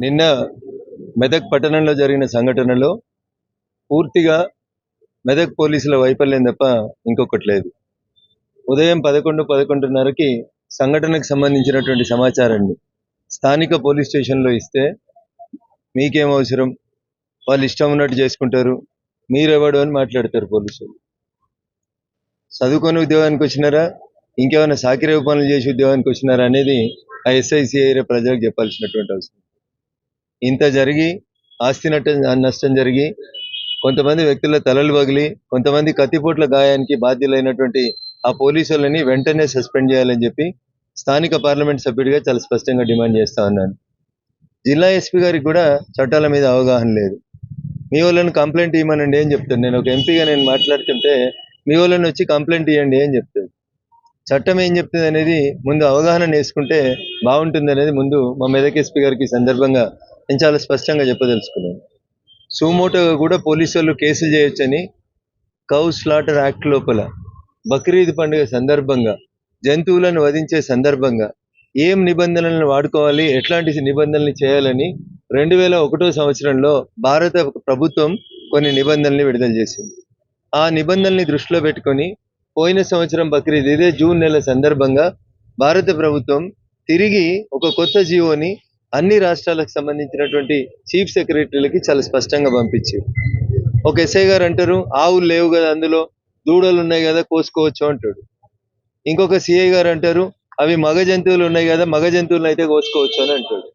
నిన్న మెదక్ పట్టణంలో జరిగిన సంఘటనలో పూర్తిగా మెదక్ పోలీసుల వైఫల్యం తప్ప ఇంకొకటి లేదు. ఉదయం పదకొండు పదకొండున్నరకి సంఘటనకు సంబంధించినటువంటి సమాచారాన్ని స్థానిక పోలీస్ స్టేషన్లో ఇస్తే మీకేం అవసరం? వాళ్ళు ఇష్టం ఉన్నట్టు చేసుకుంటారు. మీరెవడు అని మాట్లాడతారు పోలీసులు. చదువుకొని ఉద్యోగానికి వచ్చినారా? ఇంకేమైనా సాకిరేవ పనులు చేసి ఉద్యోగానికి వచ్చినారా అనేది ఆ ఎస్ఐసిఐ ప్రజలకు చెప్పాల్సినటువంటి అవసరం. ఇంత జరిగి ఆస్తి నష్టం నష్టం జరిగి కొంతమంది వ్యక్తుల తలలు పగిలి కొంతమంది కత్తిపోట్ల గాయానికి బాధ్యులైనటువంటి ఆ పోలీసులని వెంటనే సస్పెండ్ చేయాలని చెప్పి స్థానిక పార్లమెంట్ సభ్యుడిగా చాలా స్పష్టంగా డిమాండ్ చేస్తా ఉన్నాను. జిల్లా ఎస్పీ గారికి కూడా చట్టాల మీద అవగాహన లేదు. మీ వాళ్ళని కంప్లైంట్ ఇవ్వమనండి ఏం చెప్తాను. నేను ఒక ఎంపీగా నేను మాట్లాడుతుంటే మీ వాళ్ళని వచ్చి కంప్లైంట్ ఇవ్వండి ఏం చెప్తాను. చట్టం ఏం చెప్తుంది అనేది ముందు అవగాహన నేర్చుకుంటే బాగుంటుంది అనేది ముందు మా మెదక్ ఎస్పీ గారికి సందర్భంగా నేను చాలా స్పష్టంగా చెప్పదలుచుకున్నాను. సుమోటోగా కూడా పోలీసు వాళ్ళు కేసులు చేయొచ్చని కౌ స్లాటర్ యాక్ట్ లోపల బక్రీద్ పండుగ సందర్భంగా జంతువులను వధించే సందర్భంగా ఏం నిబంధనలను వాడుకోవాలి ఎట్లాంటి నిబంధనలు చేయాలని రెండు వేల ఒకటో సంవత్సరంలో భారత ప్రభుత్వం కొన్ని నిబంధనలు విడుదల చేసింది. ఆ నిబంధనల్ని దృష్టిలో పెట్టుకొని పోయిన సంవత్సరం బక్రీద్ ఇదే జూన్ నెల సందర్భంగా భారత ప్రభుత్వం తిరిగి ఒక కొత్త జీవోని అన్ని రాష్ట్రాలకు సంబంధించినటువంటి చీఫ్ సెక్రటరీలకి చాలా స్పష్టంగా పంపించారు ఒక ఎస్ఐ గారు అంటారు ఆవులు లేవు కదా అందులో దూడలు ఉన్నాయి కదా కోసుకోవచ్చు అంటాడు. ఇంకొక సిఐ గారు అంటారు అవి మగ జంతువులు ఉన్నాయి కదా మగ జంతువులను అయితే కోసుకోవచ్చు అని అంటాడు.